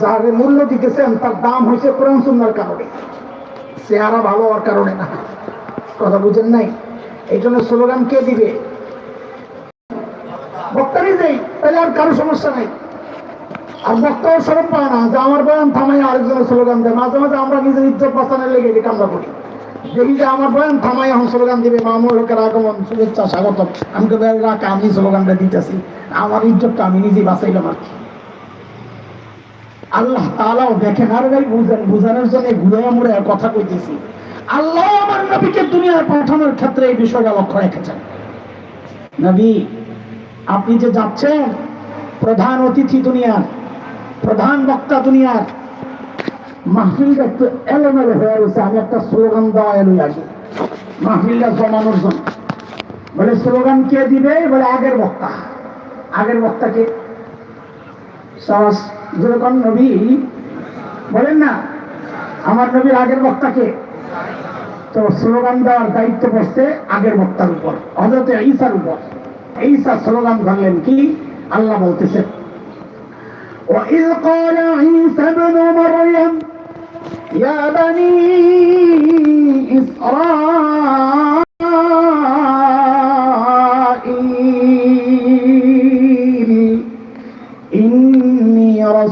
যার মূল্য দিতেছেন তার দাম হয়েছে কোরআন কারণে। চেহারা ভালো হওয়ার কারণে না। কথা বুঝেন নাই? এই জন্য স্লোগান কে দিবে? তাহলে আর কারও সমস্যা নাই। আর বক্তাও সরব পায় না, যে আমার বয়ান থামাই আরেকজনের স্লোগান দেয়। মাঝে মাঝে আমরা নিজের ইজ্জত বাঁচানোর লেগে এদিকে আমরা করি। দেখি যে আমার বয়ান থামাই এখন স্লোগান দিবে মামুল হকের আগমন, শুভেচ্ছা তো রাখ, আমি স্লোগানটা দিতেছি। আমার ইজ্জতটা আমি নিজেই বাঁচাইলাম আর কি। আল্লাহ তাআলাও দেখেন আর ভাই বুঝেন বুঝানোর জন্য ঘুরে মুড়ে কথা কইতেছি। আল্লাহ আমার নবীকে দুনিয়ায় পাঠানোর ক্ষেত্রে এই বিষয়টা লক্ষ্য রেখেছেন। নবী, আপনি যে যাচ্ছেন, প্রধান অতিথি দুনিয়ার, প্রধান বক্তা দুনিয়ার, মাহফিলটা একটু এলোমেলো হয়ে রয়েছে আমি একটা স্লোগান দেওয়া এলোই আগে। মাহফিলটা জমানোর জন্য। বলে, স্লোগান কে দিবে? বলে, আগের বক্তা। আগের বক্তাকে সাহস যেরকম নবী বলেন না আমার নবীর আগের বক্তাকে তো স্লোগান দেওয়ার দায়িত্ব বসছে আগের বক্তার উপর হজরত ঈসার উপর ঈসা স্লোগান ধরলেন কি আল্লাহ বলতেছে وإذ قال عيسى ابن مريم يا بني إسرائيل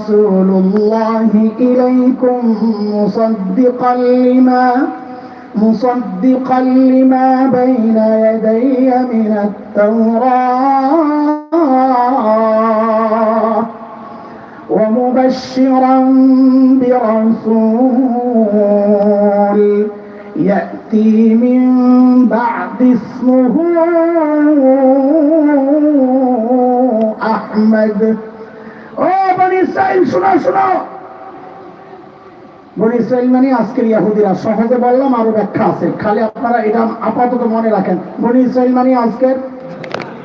رسول الله إليكم مصدقا لما مصدقا لما بين يدي من التوراة ومبشرا برسول يأتي من بعد اسمه أحمد. বনি শোনা, শোনো। বনি ইসরায়েল মানে আজকের সহজে বললাম, আরও ব্যাখ্যা আছে। খালি আপনারা এটা আপাতত মনে রাখেন। বনি ইসরায়েল মানে আজকের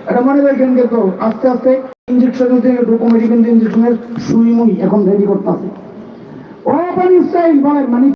এটা মনে রাখেন কিন্তু আস্তে আস্তে ইঞ্জেকশন থেকে ডকুমেন্ট কিন্তু ইঞ্জেকশনের সুই মুই এখন রেডি করতে আছে ও বনি ইসরায়েল বলেন মানে